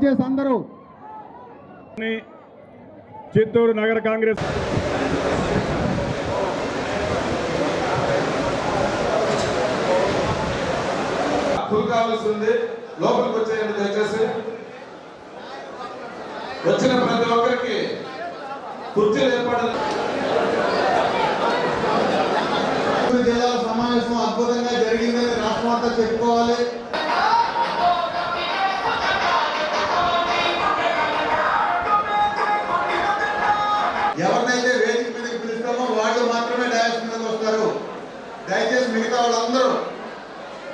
దయచేసి అందరూ చిత్తూరు నగర కాంగ్రెస్ ఫుల్ కావాల్సి ఉంది లోపలికి వచ్చేయండి దయచేసి. వచ్చిన ప్రతి ఒక్కరికి కుర్చీలు ఏర్పాటు చిత్తూరు జిల్లా సమావేశం అద్భుతంగా జరిగిందని రాష్ట్రం అంతా చెప్పుకోవాలి.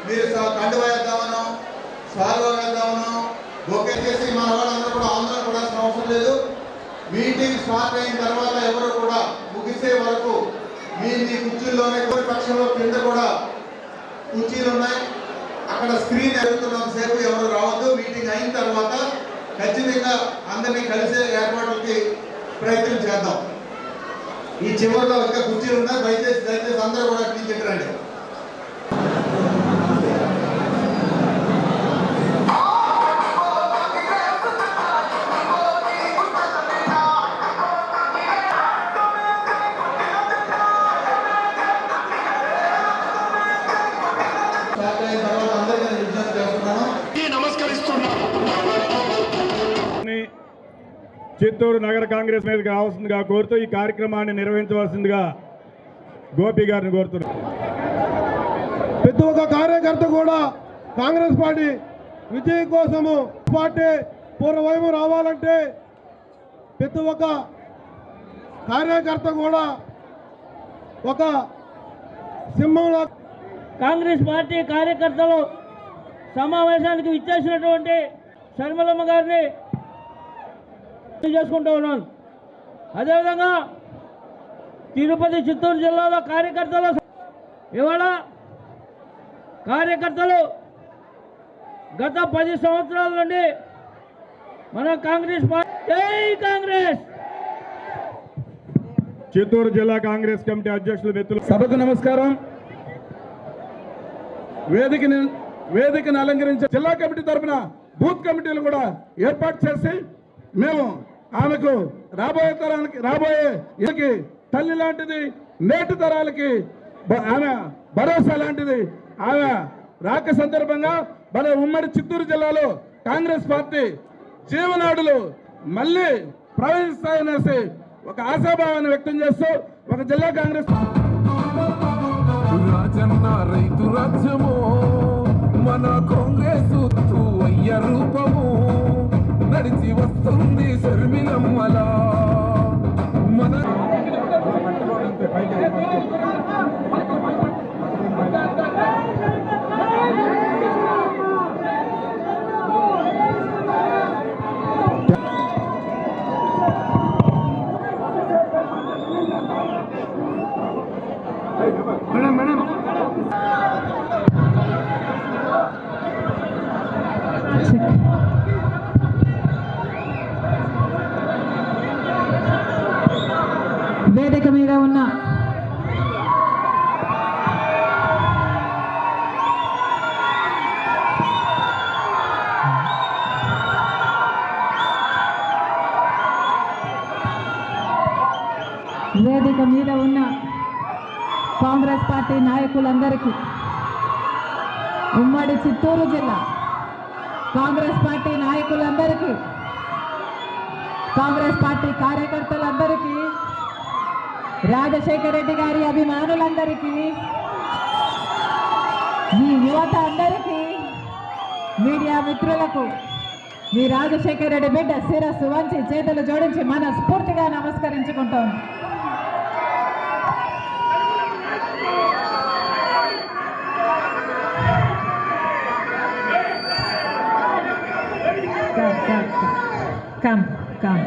మీరు స- కండువ వేద్దామనో సాల్వ వేద్దామనో బొకే చేసి మన వాళ్ళందరూ కూడా ఆందోళన పడాల్సిన అవసరం లేదు. మీటింగ్ స్టార్ట్ అయిన తర్వాత ఎవరు కూడా ముగిసే వరకు మీ మీ కుర్చీల్లోనే కొన్ని పక్షంలో కింద కూడా కుర్చీలు ఉన్నాయి. అక్కడ స్క్రీన్ ఎదుగుతున్నంత సేపు ఎవరు రావద్దు. మీటింగ్ అయిన తర్వాత ఖచ్చితంగా అందరినీ కలిసే ఏర్పాట్లకి ప్రయత్నం చేద్దాం. ఈ చివరిలో ఇంకా కుర్చీలు ఉన్నాయి. దయచేసి దయచేసి అందరూ కూడా అటు నుంచి రండి. చిత్తూరు నగర కాంగ్రెస్ మీదకి రావాల్సిందిగా కోరుతూ ఈ కార్యక్రమాన్ని నిర్వహించవలసిందిగా గోపి గారిని కోరుతున్నారు ప్రతి ఒక్క కార్యకర్త కూడా కాంగ్రెస్ పార్టీ విజయం కోసము పార్టీ పూర్వవైపు రావాలంటే ప్రతి ఒక్క కార్యకర్త కూడా ఒక సింహంలా కాంగ్రెస్ పార్టీ కార్యకర్తలు సమావేశానికి ఇచ్చేసినటువంటి శర్మలమ్మ గారిని చేసుకుంటూ ఉన్నాను. అదేవిధంగా తిరుపతి చిత్తూరు జిల్లాలో కార్యకర్తలు ఇవాళ కార్యకర్తలు గత పది సంవత్సరాల నుండి మన కాంగ్రెస్ పార్టీ జై కాంగ్రెస్! చిత్తూరు జిల్లా కాంగ్రెస్ కమిటీ అధ్యక్షులు మిత్రులు సభకు నమస్కారం. వేదికని వేదికను అలంకరించే జిల్లా కమిటీ తరపున బూత్ కమిటీలు కూడా ఏర్పాటు చేసి మేము ఆమెకు రాబోయే తరానికి రాబోయే ఇదికి తల్లి లాంటిది నేటి తరాలకి ఆమె భరోసా లాంటిది. ఆమె రాక సందర్భంగా మన ఉమ్మడి చిత్తూరు జిల్లాలో కాంగ్రెస్ పార్టీ జీవనాడులు మళ్ళీ ప్రవహిస్తాయనేసి ఒక ఆశాభావాన్ని వ్యక్తం చేస్తూ ఒక జిల్లా కాంగ్రెస్ రాజన్న రైతు రాజ్యము మన కాంగ్రెస్ రూపము. నడిచి వస్తుంది శర్మిలమ్మల మన పార్టీ నాయకులందరికీ ఉమ్మడి చిత్తూరు జిల్లా కాంగ్రెస్ పార్టీ నాయకులందరికీ కాంగ్రెస్ పార్టీ కార్యకర్తలందరికీ రాజశేఖర రెడ్డి గారి అభిమానులందరికీ మీ యువత అందరికీ మీడియా మిత్రులకు మీ రాజశేఖర రెడ్డి బిడ్డ శిరస్సు వంచి చేతులు జోడించి మనస్ఫూర్తిగా నమస్కరించుకుంటాం కమ్ కమ్ కమ్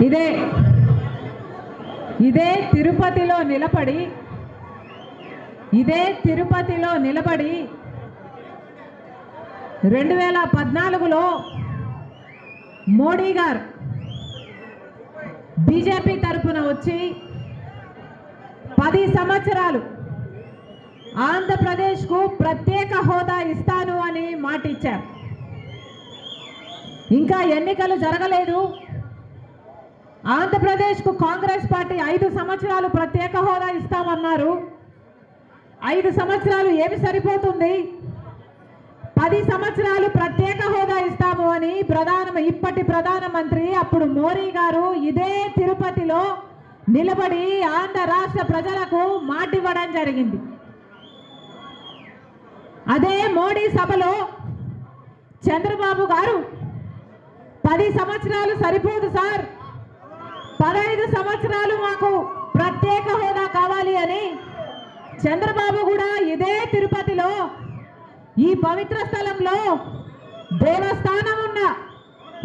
ఇదే ఇదే తిరుపతిలో నిలబడి ఇదే తిరుపతిలో నిలబడి రెండు వేల పద్నాలుగులో మోడీ గారు బీజేపీ తరఫున వచ్చి పది సంవత్సరాలు ఆంధ్రప్రదేశ్కు ప్రత్యేక హోదా ఇస్తాను అని మాట ఇచ్చారు ఇంకా ఎన్నికలు జరగలేదు. ఆంధ్రప్రదేశ్కు కాంగ్రెస్ పార్టీ ఐదు సంవత్సరాలు ప్రత్యేక హోదా ఇస్తామన్నారు. ఐదు సంవత్సరాలు ఏమి సరిపోతుంది? పది సంవత్సరాలు ప్రత్యేక హోదా ఇస్తాము అని ప్రధాన ఇప్పటి ప్రధానమంత్రి అప్పుడు మోడీ గారు ఇదే తిరుపతిలో నిలబడి ఆంధ్ర రాష్ట్ర ప్రజలకు మాటివ్వడం జరిగింది. అదే మోడీ సభలో చంద్రబాబు గారు పది సంవత్సరాలు సరిపోదు సార్. పదహైదు సంవత్సరాలు మాకు ప్రత్యేక హోదా కావాలి అని చంద్రబాబు కూడా ఇదే తిరుపతిలో ఈ పవిత్ర స్థలంలో దేవస్థానం ఉన్న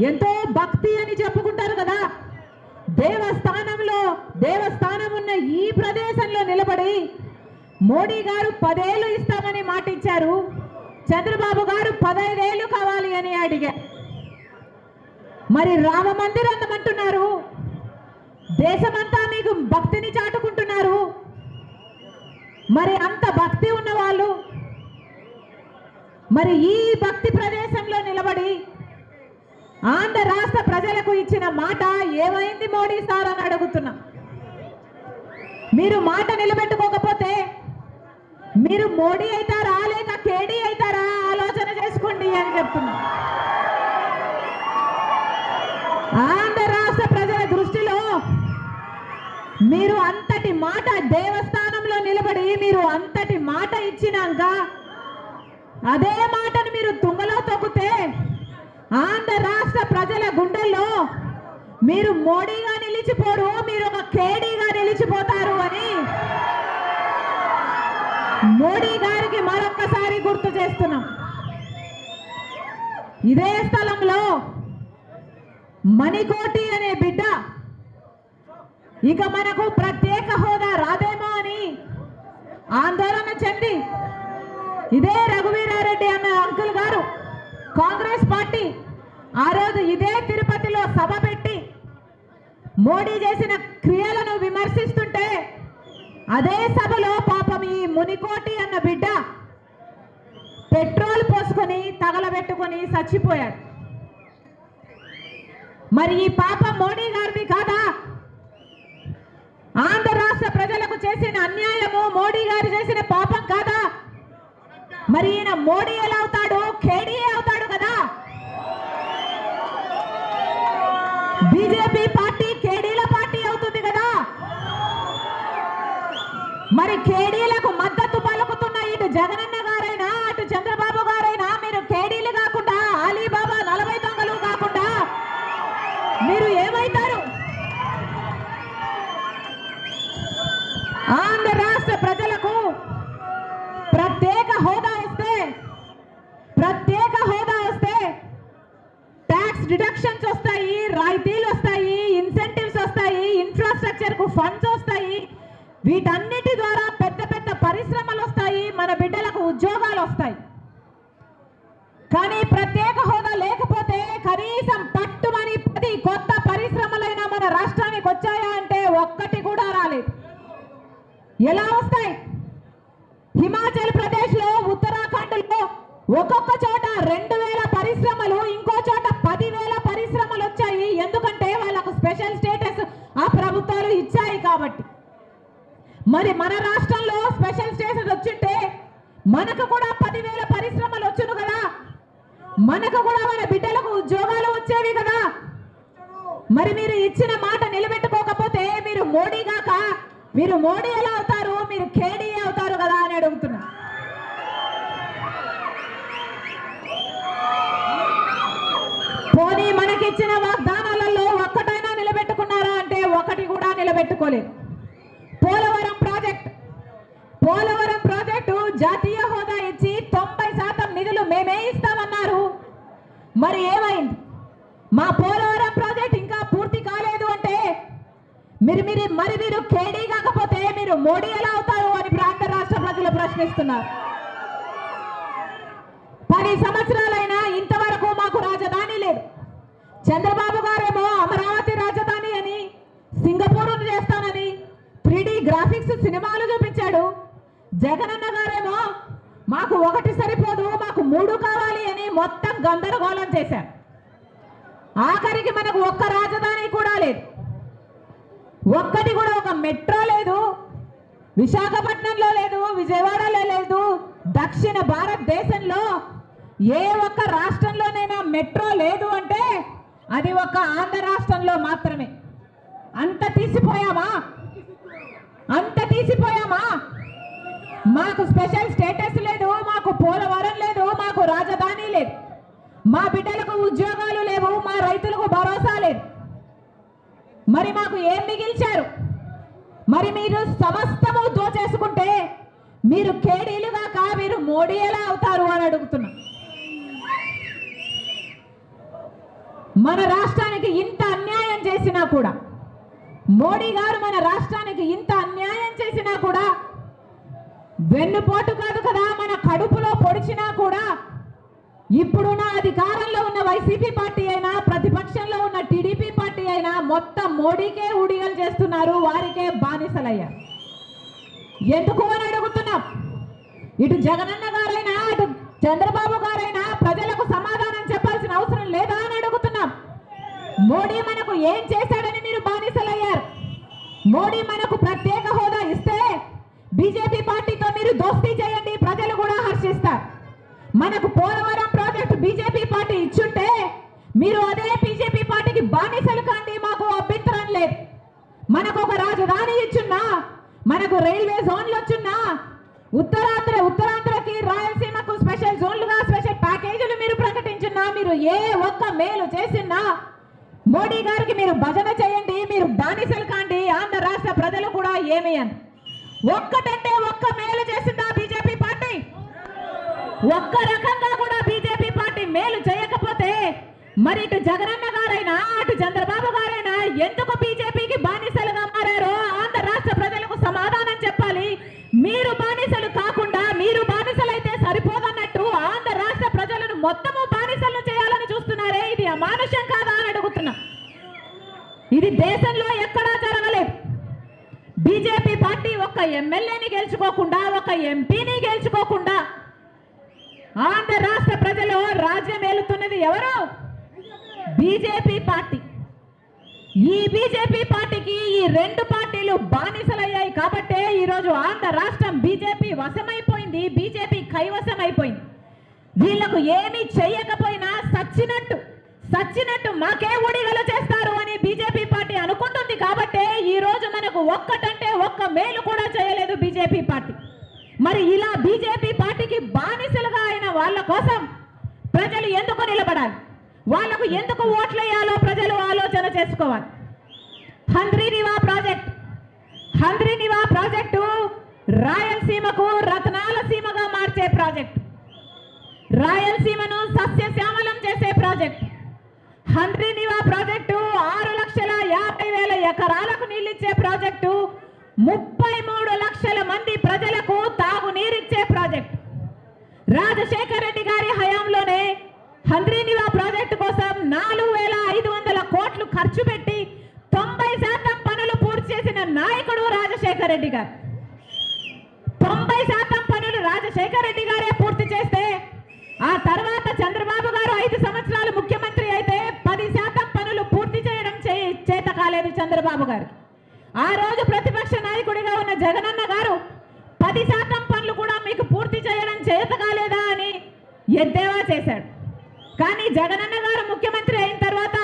ఎంతో భక్తి అని చెప్పుకుంటారు కదా. దేవస్థానంలో దేవస్థానం ఉన్న ఈ ప్రదేశంలో నిలబడి మోడీ గారు పదేళ్ళు ఇస్తామని మాటిచ్చారు. చంద్రబాబు గారు పదైదేళ్ళు కావాలి అని అడిగా. మరి రామ మందిరం అంటున్నారు దేశమంతా మీకు భక్తిని చాటుకుంటున్నారు. మరి అంత భక్తి ఉన్నవాళ్ళు? మరి ఈ భక్తి ప్రదేశంలో నిలబడి ఆంధ్ర రాష్ట్ర ప్రజలకు ఇచ్చిన మాట ఏమైంది మోడీ సార్ అని అడుగుతున్నా. మీరు మాట నిలబెట్టుకోకపోతే మీరు మోడీ అవుతారా లేక కేడీ అవుతారా ఆలోచన చేసుకోండి అని చెప్తున్నా. ఆంధ్ర రాష్ట్ర ప్రజల దృష్టిలో మీరు అంతటి మాట దేవస్థానం దేవస్థానంలో నిలబడి మీరు అంతటి మాట ఇచ్చినాక అదే మాటను మీరు తుంగలో తొక్కితే ఆంధ్ర రాష్ట్ర ప్రజల గుండెల్లో మీరు మోడీగా నిలిచిపోరు మీరు ఒక కేడీగా నిలిచిపోతారు అని మోడీ గారికి మరొక్కసారి గుర్తు చేస్తున్నాం. ఇదే స్థలంలో మణికోటి అనే బిడ్డ ఇక మనకు ప్రత్యేక హోదా రాదేమో అని ఆందోళన చెంది. ఇదే రఘువీరారెడ్డి అన్న అంకుల్ గారు కాంగ్రెస్ పార్టీ ఆ రోజు ఇదే తిరుపతిలో సభ పెట్టి మోడీ చేసిన క్రియలను విమర్శిస్తుంటే అదే సభలో పాపం ఈ మునికోటి అన్న బిడ్డ పెట్రోల్ పోసుకొని తగలబెట్టుకొని చచ్చిపోయాడు. మరి ఈ పాపం మోడీ గారిది కాదా? ఆంధ్ర రాష్ట్ర ప్రజలకు చేసిన అన్యాయము మోడీ గారు చేసిన పాపం కాదా? మరి ఈయన మోడీ ఎలా అవుతాడు? ఖేడీ అవుతాడు కదా? బీజేపీ పార్టీ కేడీల పార్టీ అవుతుంది కదా? మరి కేడీల వస్తాయా అంటే ఒక్కటి కూడా రాలేదు. ఎలా వస్తాయి? హిమాచల్ ప్రదేశ్లో ఉత్తరాఖండ్లో ఒక్కొక్క చోట రెండు వేల పరిశ్రమలు ఇంకో చోట పదివేల పరిశ్రమలు వచ్చాయి. ఎందుకంటే వాళ్ళకు స్పెషల్ స్టేటస్ ఆ ప్రభుత్వాలు ఇచ్చాయి కాబట్టి. మరి మన రాష్ట్రంలో స్పెషల్ స్టేటస్ వచ్చింటే మనకు కూడా పదివేల పరిశ్రమలు వచ్చును కదా. మనకు కూడా మన బిడ్డలకు ఉద్యోగాలు వచ్చేవి కదా. మరి మీరు ఇచ్చిన మాట నిలబెట్టుకోకపోతే మీరు మోడీ గాక మీరు మోడీ ఎలా అవుతారు? మీరు కేడీ అవుతారు కదా అని అడుగుతున్నా. పోనీ మనకిచ్చిన వాగ్దానాలలో ఒక్కటైనా నిలబెట్టుకున్నారా అంటే ఒకటి కూడా నిలబెట్టుకోలేదు. పోలవరం ప్రాజెక్ట్. పోలవరం ప్రాజెక్టు జాతీయ హోదా ఇచ్చి తొంభై శాతం నిధులు మేమే ఇస్తామన్నారు. మరి ఏమైంది? మా పోలవరం ప్రాజెక్ట్ ఇంకా పూర్తి కాలేదు అంటే మీరు మీరు మరి మీరు కేడీ కాకపోతే మీరు మోడీ ఎలా అవుతారు అని ప్రాంత రాష్ట్ర ప్రజలు ప్రశ్నిస్తున్నారు. పది సంవత్సరాలైనా ఇంతవరకు మాకు రాజధాని లేదు. చంద్రబాబు గారేమో అమరావతి రాజధాని అని సింగపూర్ చేస్తానని త్రీడీ గ్రాఫిక్స్ సినిమాలు చూపించాడు. జగనన్న గారేమో మాకు ఒకటి సరిపోదు మాకు మూడు కావాలి అని మొత్తం గందరగోళం చేశారు. ఆఖరికి మనకు ఒక్క రాజధాని కూడా లేదు. ఒక్కటి కూడా ఒక మెట్రో లేదు విశాఖపట్నంలో లేదు విజయవాడలో లేదు దక్షిణ భారతదేశంలో ఏ ఒక్క రాష్ట్రంలోనైనా మెట్రో లేదు అంటే అది ఒక ఆంధ్ర రాష్ట్రంలో మాత్రమే. అంత తీసిపోయామా? అంత తీసిపోయామా? మాకు స్పెషల్ స్టేటస్ లేదు మాకు పోలవరం లేదు మాకు రాజధాని లేదు. మా బిడ్డలకు ఉద్యోగాలు లేవు మా రైతులకు భరోసా లేదు. మరి మాకు ఏం మిగిల్చారు? మరి మీరు సమస్తము దోచేసుకుంటే మీరు కేడీలుగా కా మీరు మోడీ ఎలా అవుతారు అని అడుగుతున్నా. మన రాష్ట్రానికి ఇంత అన్యాయం చేసినా కూడా మోడీ గారు మన రాష్ట్రానికి ఇంత అన్యాయం చేసినా కూడా వెన్నుపోటు కాదు కదా మన కడుపులో పొడిచినా కూడా ఇప్పుడున్న అధికారంలో ఉన్న వైసీపీ పార్టీ అయినా ప్రతిపక్షంలో ఉన్న టీడీపీ అయినా మొత్తం మోడీకే ఉడిగలు చేస్తున్నారు వారికే బానిసలయ్యారు ఎందుకు అని అడుగుతున్నాం? ఇటు జగనన్న గారైనా అటు చంద్రబాబు గారైనా ప్రజలకు సమాధానం చెప్పాల్సిన అవసరం లేదా అని అడుగుతున్నాం. మోడీ మనకు ఏం చేశాడని మీరు బానిసలయ్యారు. మోడీ మనకు ప్రత్యేక హోదా ఇస్తే బీజేపీ పార్టీతో మీరు దోస్తీ చేయండి ప్రజలు కూడా హర్షిస్తారు. మనకు పోలవరం ప్రాజెక్టు బీజేపీ పార్టీ ఇచ్చుంటే మీరు అదే బీజేపీ పార్టీకి బానిసలు కాండి మాకు అభ్యంతరం లేదు. మనకు ఒక రాజధాని ఇచ్చున్నా మనకు రైల్వే జోన్లు వచ్చున్నా ఉత్తరాంధ్ర ఉత్తరాంధ్రకి రాయలసీమకు స్పెషల్ జోన్లుగా స్పెషల్ ప్యాకేజీలు మీరు ప్రకటించున్నా మీరు ఏ ఒక్క మేలు చేసినా మోడీ గారికి మీరు భజన చేయండి మీరు బానిసలు కాండి ఆంధ్ర రాష్ట్ర ప్రజలు కూడా ఏమి అని ఒక్కటంటే ఒక్క మేలు చేసిందా బీజేపీ పార్టీ? ఒక్క రకంగా కూడా బీజేపీ పార్టీ మేలు చేయకపోతే మరి ఇటు జగనన్న గారైనా అటు చంద్రబాబు గారైనా ఎందుకు బీజేపీకి బానిసలుగా మారారో ఆంధ్ర రాష్ట్ర ప్రజలకు సమాధానం చెప్పాలి. మీరు బానిసలు కాకుండా మీరు బానిసలైతే సరిపోదన్నట్టు ఆంధ్ర రాష్ట్ర ప్రజలను మొత్తము బానిసలు చేయాలని చూస్తున్నారే. ఇది అమానుషం కాదా అని అడుగుతున్నా. ఇది దేశంలో ఎక్కడా జరగలేదు. బీజేపీ పార్టీ ఒక్క ఎమ్మెల్యేని గెలుచుకోకుండా ఒక ఎంపీని గెలుచుకోకుండా ఆంధ్ర రాష్ట్ర ప్రజలు రాజ్యం ఏలుతున్నది ఎవరు? BJP party. ఈ బీజేపీ పార్టీకి ఈ రెండు పార్టీలు బానిసలయ్యాయి కాబట్టే ఈరోజు ఆంధ్ర రాష్ట్రం బీజేపీ వశమైపోయింది బీజేపీ కైవశం అయిపోయింది వీళ్ళకు ఏమీ చెయ్యకపోయినా సచ్చినట్టు సచ్చినట్టు మాకే ఊడిగలు చేస్తారు అని బీజేపీ పార్టీ అనుకుంటుంది కాబట్టే ఈరోజు మనకు ఒక్కటంటే ఒక్క మేలు కూడా చేయలేదు బీజేపీ పార్టీ. మరి ఇలా బీజేపీ పార్టీకి బానిసలుగా అయిన వాళ్ళ కోసం ప్రజలు ఎందుకు నిలబడాలి? వాళ్ళకు ఎందుకు ఓట్లేయాలో ప్రజలు ఆలోచన చేసుకోవాలి. హంద్రీనివా ప్రాజెక్ట్. హంద్రీనివా ప్రాజెక్టు రాయలసీమకు రత్నాల సీమగా మార్చే ప్రాజెక్ట్. రాయలసీమను సస్యశ్యామలం చేసే ప్రాజెక్ట్. హంద్రీనివా ప్రాజెక్టు ఆరు లక్షల యాభై వేల ఎకరాలకు నీళ్ళిచ్చే ప్రాజెక్టు. ముప్పై మూడు లక్షల మంది ప్రజలకు తాగునీరిచ్చే ప్రాజెక్ట్. రాజశేఖర రెడ్డి గారి హయాంలోనే హంద్రీనివా నాలుగు వేల ఐదు వందల కోట్లు ఖర్చు పెట్టి తొంభై శాతం పనులు పూర్తి చేసిన నాయకుడు రాజశేఖర రెడ్డి గారు. తొంభై శాతం పనులు రాజశేఖర రెడ్డి గారే పూర్తి చేస్తే ఆ తర్వాత చంద్రబాబు గారు ఐదు సంవత్సరాలు ముఖ్యమంత్రి అయితే పది శాతం పనులు పూర్తి చేయడం చే- చేత కాలేదు చంద్రబాబు గారు. ఆ రోజు ప్రతిపక్ష నాయకుడిగా ఉన్న జగనన్న గారు పది శాతం పనులు కూడా మీకు పూర్తి చేయడం చేత కాలేదా అని ఎద్దేవా చేశాడు. కానీ జగనన్న గారు ముఖ్యమంత్రి అయిన తర్వాత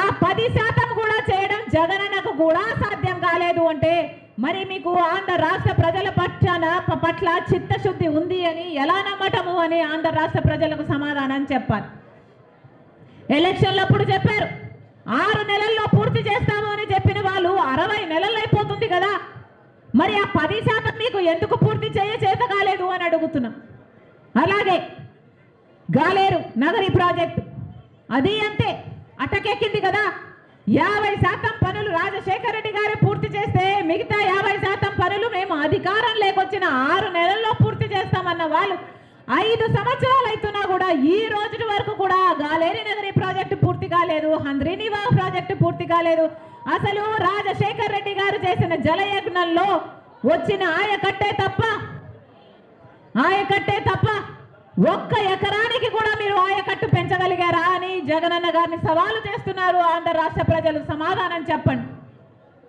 ఆ పది శాతం కూడా చేయడం జగనన్నకు కూడా సాధ్యం కాలేదు అంటే మరి మీకు ఆంధ్ర రాష్ట్ర ప్రజల పట్ల పట్ల చిత్తశుద్ధి ఉంది అని ఎలా నమ్మటము అని ఆంధ్ర రాష్ట్ర ప్రజలకు సమాధానం చెప్పాలి. ఎలక్షన్లప్పుడు చెప్పారు. ఆరు నెలల్లో పూర్తి చేస్తాము అని చెప్పిన వాళ్ళు అరవై నెలలు అయిపోతుంది కదా. మరి ఆ పది శాతం మీకు ఎందుకు పూర్తి చేయ చేత కాలేదు అని అడుగుతున్నాం. అలాగే గాలేరు నగరి ప్రాజెక్టు. అది అంతే అటకెక్కింది కదా. యాభై శాతం పనులు రాజశేఖర రెడ్డి గారే పూర్తి చేస్తే మిగతా యాభై శాతం పనులు మేము అధికారం లేకొచ్చిన ఆరు నెలల్లో పూర్తి చేస్తామన్న వాళ్ళు ఐదు సంవత్సరాలు అవుతున్నా కూడా ఈ రోజు వరకు కూడా గాలేరి నగరి ప్రాజెక్టు పూర్తి కాలేదు హంద్రీనివా ప్రాజెక్టు పూర్తి కాలేదు. అసలు రాజశేఖర్ రెడ్డి గారు చేసిన జలయజ్ఞంలో వచ్చిన ఆయకట్టే తప్ప ఆయకట్టే తప్ప ఒక్క ఎకరానికి కూడా మీరు ఆయకట్టు పెంచగలిగారా అని జగనన్న గారిని సవాలు చేస్తున్నారు ఆంధ్ర రాష్ట్ర ప్రజలు. సమాధానం చెప్పండి.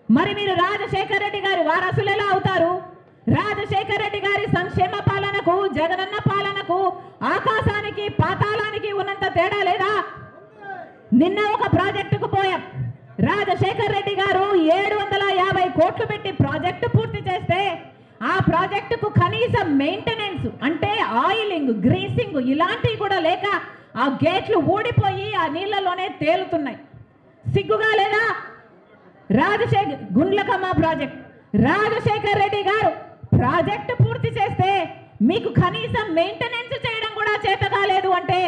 మరి మీరు రాజశేఖర్ రెడ్డి గారి వారసులు ఎలా అవుతారు? రాజశేఖర్ రెడ్డి గారి సంక్షేమ పాలనకు జగనన్న పాలనకు ఆకాశానికి పాతాళానికి ఉన్నంత తేడా లేదా? నిన్న ఒక ప్రాజెక్టుకు పోయాం. రాజశేఖర్ రెడ్డి గారు ఏడు వందల యాభై కోట్లు పెట్టి ప్రాజెక్టు పూర్తి చేస్తే ఆ ప్రాజెక్టుకు కనీసం మెయింటెనెన్స్ అంటే ఆయిలింగ్ గ్రీసింగ్ ఇలాంటివి కూడా లేక ఆ గేట్లు ఊడిపోయి ఆ నీళ్ళలోనే తేలుతున్నాయి. సిగ్గుగా లేదా? రాజశేఖర్ గుండ్లకమ్మ ప్రాజెక్ట్. రాజశేఖర్ రెడ్డి గారు ప్రాజెక్టు పూర్తి చేస్తే మీకు కనీసం మెయింటెనెన్స్ చేయడం కూడా చేత కాలేదు అంటే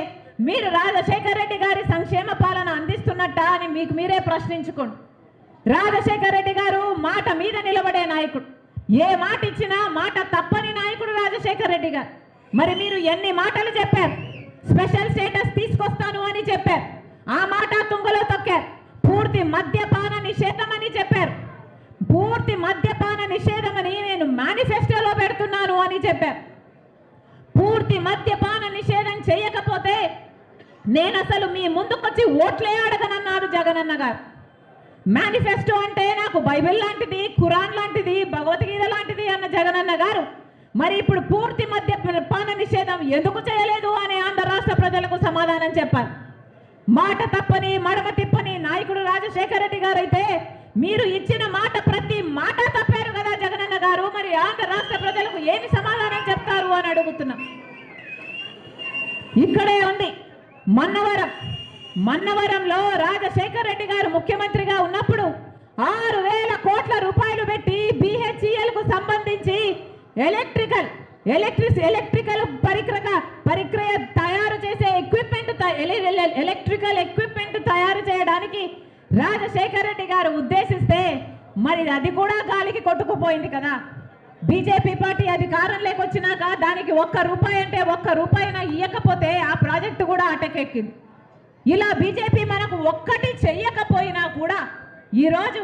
మీరు రాజశేఖర్ రెడ్డి గారి సంక్షేమ పాలన అందిస్తున్నట్ట అని మీకు మీరే ప్రశ్నించుకోండి. రాజశేఖర్ రెడ్డి గారు మాట మీద నిలబడే నాయకుడు. ఏ మాట ఇచ్చినా మాట తప్పని నాయకుడు రాజశేఖర్ రెడ్డి గారు. మరి మీరు ఎన్ని మాటలు చెప్పారు? స్పెషల్ స్టేటస్ తీసుకొస్తాను అని చెప్పారు. ఆ మాట తుంగలో తొక్కారు. పూర్తి మద్యపాన నిషేధం అని చెప్పారు. పూర్తి మద్యపాన నిషేధం అని నేను మేనిఫెస్టోలో పెడుతున్నాను అని చెప్పారు. పూర్తి మద్యపాన నిషేధం చేయకపోతే నేను అసలు మీ ముందుకొచ్చి ఓట్లే అడగనన్నారు జగనన్న గారు. మేనిఫెస్టో అంటే నాకు బైబిల్ లాంటిది ఖురాన్ లాంటిది భగవద్గీత లాంటిది అన్న జగనన్న గారు. మరి ఇప్పుడు పూర్తి మధ్య పాన నిషేధం ఎందుకు చేయలేదు అని ఆంధ్ర రాష్ట్ర ప్రజలకు సమాధానం చెప్పారు. మాట తప్పని మడమ తిప్పని నాయకుడు రాజశేఖర రెడ్డి గారు అయితే మీరు ఇచ్చిన మాట ప్రతి మాట తప్పారు కదా జగనన్న గారు. మరి ఆంధ్ర రాష్ట్ర ప్రజలకు ఏమి సమాధానం చెప్తారు అని అడుగుతున్నాం. ఇక్కడే ఉంది మన్నవరం. మన్నవరంలో రాజశేఖర్ రెడ్డి గారు ముఖ్యమంత్రిగా ఉన్నప్పుడు ఆరు వేల కోట్ల రూపాయలు పెట్టి బిహెచ్ఈఎల్కు సంబంధించి ఎలక్ట్రికల్ ఎలక్ట్రిక్ ఎలక్ట్రికల్ పరిక్రక పరిక్రియ తయారు చేసే ఎక్విప్మెంట్ ఎలక్ట్రికల్ ఎక్విప్మెంట్ తయారు చేయడానికి రాజశేఖర్ రెడ్డి గారు ఉద్దేశిస్తే మరి అది కూడా గాలికి కొట్టుకుపోయింది కదా. బీజేపీ పార్టీ అధికారంలోకి వచ్చినాక దానికి ఒక్క రూపాయి అంటే ఒక్క రూపాయినా ఇవ్వకపోతే ఆ ప్రాజెక్టు కూడా అటకెక్కింది. ఇలా బీజేపీ మనకు ఒక్కటి చెయ్యకపోయినా కూడా ఈరోజు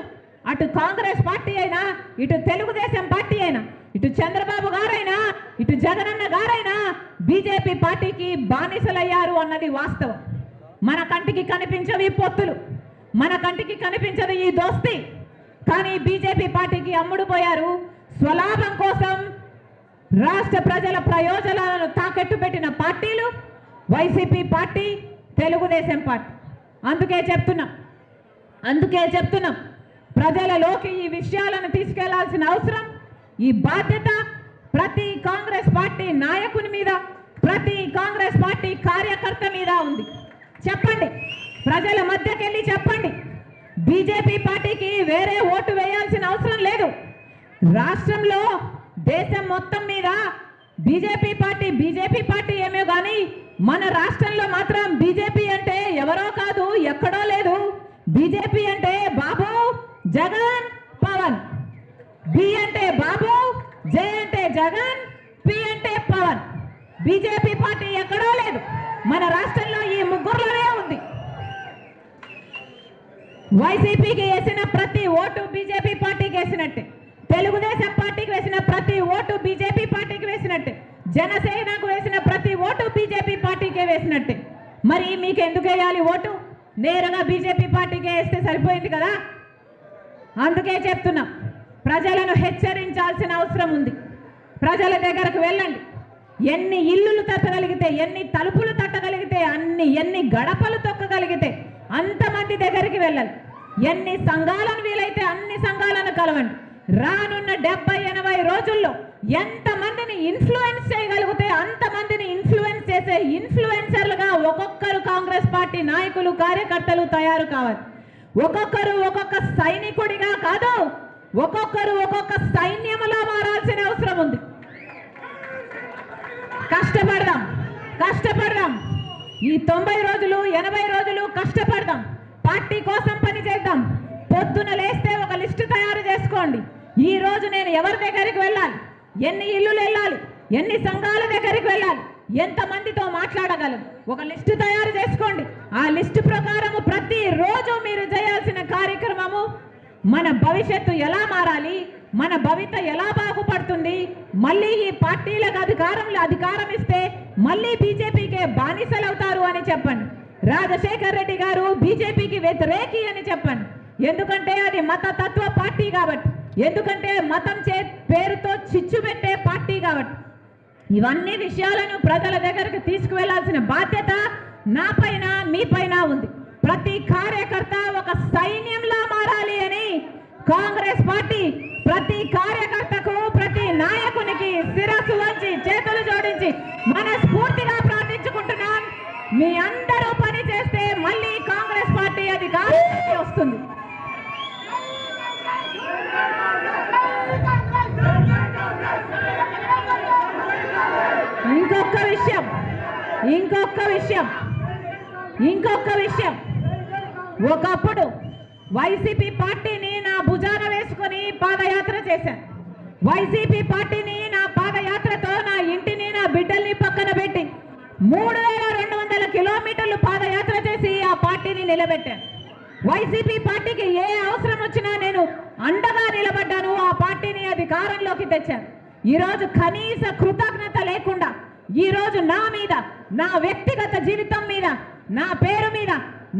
అటు కాంగ్రెస్ పార్టీ అయినా ఇటు తెలుగుదేశం పార్టీ అయినా ఇటు చంద్రబాబు గారైనా ఇటు జగనన్న గారైనా బీజేపీ పార్టీకి బానిసలయ్యారు అన్నది వాస్తవం. మన కంటికి కనిపించవి పొత్తులు. మన కంటికి కనిపించదు ఈ దోస్తి. కానీ బీజేపీ పార్టీకి అమ్ముడుపోయారు స్వలాభం కోసం రాష్ట్ర ప్రజల ప్రయోజనాలను తాకట్టు పెట్టిన పార్టీలు వైసీపీ పార్టీ తెలుగుదేశం పార్టీ. అందుకే చెప్తున్నాం. అందుకే చెప్తున్నాం. ప్రజలలోకి ఈ విషయాలను తీసుకెళ్ళాల్సిన అవసరం ఈ బాధ్యత ప్రతి కాంగ్రెస్ పార్టీ నాయకుని మీద ప్రతి కాంగ్రెస్ పార్టీ కార్యకర్త మీద ఉంది. చెప్పండి. ప్రజల మధ్యకెళ్ళి చెప్పండి. బీజేపీ పార్టీకి వేరే ఓటు వేయాల్సిన అవసరం లేదు. రాష్ట్రంలో దేశం మొత్తం మీద బీజేపీ పార్టీ బీజేపీ పార్టీ ఏమో కానీ మన రాష్ట్రంలో మాత్రం బీజేపీ అంటే ఎవరో కాదు ఎక్కడో లేదు. బీజేపీ అంటే బాబు జగన్ పవన్. బి అంటే బాబు జే అంటే జగన్ పి అంటే పవన్. బీజేపీ పార్టీ ఎక్కడో లేదు. మన రాష్ట్రంలో ఈ ముగ్గురులోనే ఉంది. వైసీపీకి వేసిన ప్రతి ఓటు బీజేపీ పార్టీకి వేసినట్టే. తెలుగుదేశం పార్టీకి వేసిన ప్రతి ఓటు బీజేపీ పార్టీకి వేసినట్టే. జనసేనకు వేసిన ప్రతి ఓటు బీజేపీ పార్టీకే వేసినట్టే. మరి మీకు ఎందుకు వేయాలి ఓటు? నేరుగా బీజేపీ పార్టీకే వేస్తే సరిపోయింది కదా? అందుకే చెప్తున్నాం ప్రజలను హెచ్చరించాల్సిన అవసరం ఉంది. ప్రజల దగ్గరకు వెళ్ళండి. ఎన్ని ఇల్లులు తట్టగలిగితే ఎన్ని తలుపులు తట్టగలిగితే అన్ని ఎన్ని గడపలు తొక్కగలిగితే అంతమంది దగ్గరికి వెళ్ళాలి. ఎన్ని సంఘాలను వీలైతే అన్ని సంఘాలను కలవండి. రానున్న డెబ్బై ఎనభై రోజుల్లో ఎంతమందిని ఇన్ఫ్లుయెన్స్ చేయగలిగితే అంతమందిని ఇన్ఫ్లుయెన్స్ చేసే ఇన్ఫ్లుయెన్సర్లుగా ఒక్కొక్కరు కాంగ్రెస్ పార్టీ నాయకులు కార్యకర్తలు తయారు కావాలి. ఒక్కొక్కరు ఒక్కొక్క సైనికుడిగా కాదు ఒక్కొక్కరు ఒక్కొక్క సైన్యములో మారాల్సిన అవసరం ఉంది. కష్టపడదాం కష్టపడదాం. ఈ తొంభై రోజులు ఎనభై రోజులు కష్టపడదాం. పార్టీ కోసం పని చేద్దాం పొద్దున లేస్తే ఒక లిస్టు తయారు చేసుకోండి. ఈ రోజు నేను ఎవరి దగ్గరికి వెళ్ళాలి? ఎన్ని ఇల్లులు వెళ్ళాలి? ఎన్ని సంఘాల దగ్గరికి వెళ్ళాలి? ఎంతమందితో మాట్లాడగలం ఒక లిస్టు తయారు చేసుకోండి. ఆ లిస్టు ప్రకారము ప్రతిరోజు మీరు చేయాల్సిన కార్యక్రమము మన భవిష్యత్తు ఎలా మారాలి మన భవిత ఎలా బాగుపడుతుంది మళ్ళీ ఈ పార్టీలకు అధికారంలో అధికారం ఇస్తే మళ్ళీ బీజేపీకే బానిసలవుతారు అని చెప్పండి. రాజశేఖర్ రెడ్డి గారు బీజేపీకి వ్యతిరేకి అని చెప్పండి. ఎందుకంటే అది మత తత్వ పార్టీ కాబట్టి. ఎందుకంటే మతం చే పేరుతో చిచ్చు పెట్టే పార్టీ కాబట్టి. ఇవన్నీ విషయాలను ప్రజల దగ్గరకు తీసుకువెళ్ళాల్సిన బాధ్యత నా పైన మీ పైన ఉంది. ప్రతి కార్యకర్త ఒక సైన్యంలా మారాలి అని కాంగ్రెస్ పార్టీ ప్రతి కార్యకర్తకు ప్రతి నాయకునికి శిరసు వంచి చేతులు జోడించి మనస్ఫూర్తిగా ప్రార్థించుకుంటున్నాం మీ అందరూ పని చేస్తే మళ్ళీ కాంగ్రెస్ పార్టీ అధికారంలోకి వస్తుంది ఇంకొక విషయం ఇంకొక విషయం. ఇంకొక విషయం. ఒకప్పుడు వైసీపీ పార్టీని నా భుజాన వేసుకొని పాదయాత్ర చేశాను. వైసీపీ పార్టీని నా పాదయాత్రతో నా ఇంటిని నా బిడ్డల్ని పక్కన పెట్టి మూడు వేల రెండు వందల కిలోమీటర్లు పాదయాత్ర చేసి ఆ పార్టీని నిలబెట్టాను. వైసీపీ పార్టీకి ఏ అవసరం వచ్చినా నేను అండగా నిలబడ్డాను. ఆ పార్టీని అధికారంలోకి తెచ్చాను. ఈరోజు కనీస కృతజ్ఞత ఈరోజు ఈ రోజు నా మీద నా వ్యక్తిగత జీవితం మీద నా పేరు మీద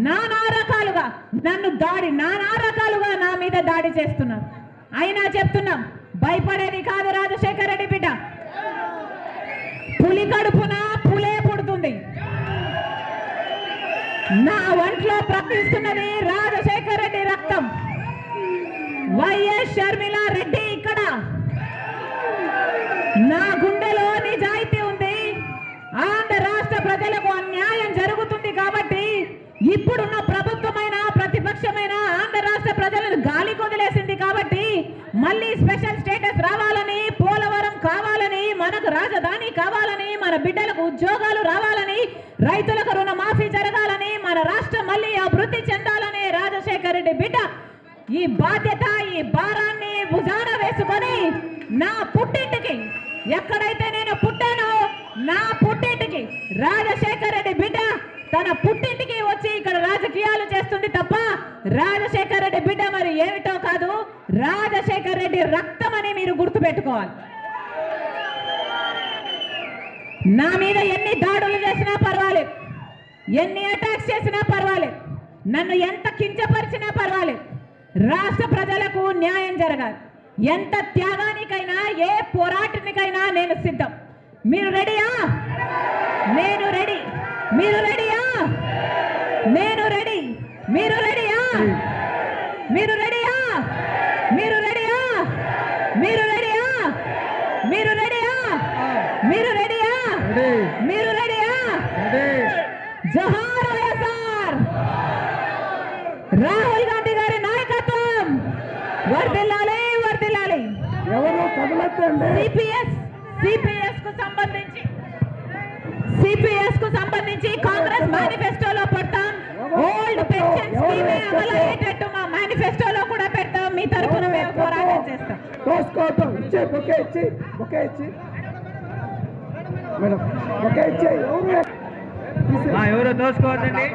నానా రకాలుగా నన్ను దాడి నానా రకాలుగా నా మీద దాడి చేస్తున్నారు. అయినా చెప్తున్నాం భయపడేది కాదు రాజశేఖర రెడ్డి బిడ్డ. పులి కడుపున పులే పుడుతుంది. నా ఒంట్లో ప్రవహిస్తున్నది రాజశేఖర రెడ్డి రక్తం. వైఎస్ షర్మిల రెడ్డి ఇక్కడ. నా గుండెలో నిజాయితీ ఆంధ్ర రాష్ట్ర ప్రజలకు అన్యాయం జరుగుతుంది కాబట్టి ఇప్పుడున్న ప్రభుత్వమైన ప్రతిపక్షమైన ఆంధ్ర రాష్ట్ర ప్రజలను గాలి కొదిలేసింది కాబట్టి మళ్ళీ స్పెషల్ స్టేటస్ రావాలని పోలవరం కావాలని మనకు రాజధాని కావాలని మన బిడ్డలకు ఉద్యోగాలు రావాలని రైతులకు రుణమాఫీ జరగాలని మన రాష్ట్రం మళ్ళీ అభివృద్ధి చెందాలని రాజశేఖర రెడ్డి బిడ్డ ఈ బాధ్యత ఈ భారాన్ని భుజాన వేసుకొని నా పుట్టింటికి ఎక్కడైతే నేను పుట్టానో నా పుట్టింటికి రాజశేఖర్ రెడ్డి బిడ్డ తన పుట్టింటికి వచ్చి ఇక్కడ రాజకీయాలు చేస్తుంది తప్ప రాజశేఖర్ రెడ్డి బిడ్డ మరి ఏమిటో కాదు రాజశేఖర్ రెడ్డి రక్తం అని మీరు గుర్తుపెట్టుకోవాలి. నా మీద ఎన్ని దాడులు చేసినా పర్వాలేదు. ఎన్ని అటాక్స్ చేసినా పర్వాలేదు. నన్ను ఎంత కించపరిచినా పర్వాలేదు. రాష్ట్ర ప్రజలకు న్యాయం జరగాలి. ఎంత త్యాగానికైనా ఏ పోరాటానికైనా నేను సిద్ధం. మీరు రెడీయా? నేను రెడీ. మీరు రెడీయా? నేను రెడీ. మీరు రెడీయా? మీరు రెడీయా? మీరు రెడీయా? మీరు రెడీయా? మీరు రెడీయా? మీరు రెడీయా? మీరు రెడీయా? జోహార్ వైఎస్ఆర్ రాహుల్ గాంధీ గారి నాయకత్వం. వర్దిల్లాలి వర్దిల్లాలి ఎవరు కదలొద్దండి? CPS CPS. కు సంబంధించి సిపిఎస్కు సంబంధించి కాంగ్రెస్ మేనిఫెస్టోలో పెడతాం. ఓల్డ్ పెన్షన్ స్కీమ్ అమలు అయ్యేటట్టు మా మేనిఫెస్టోలో కూడా పెడతాం. మీ తరపున మేము పోరాటం చేస్తాం. ఎవరు? దోసుకోవద్దండి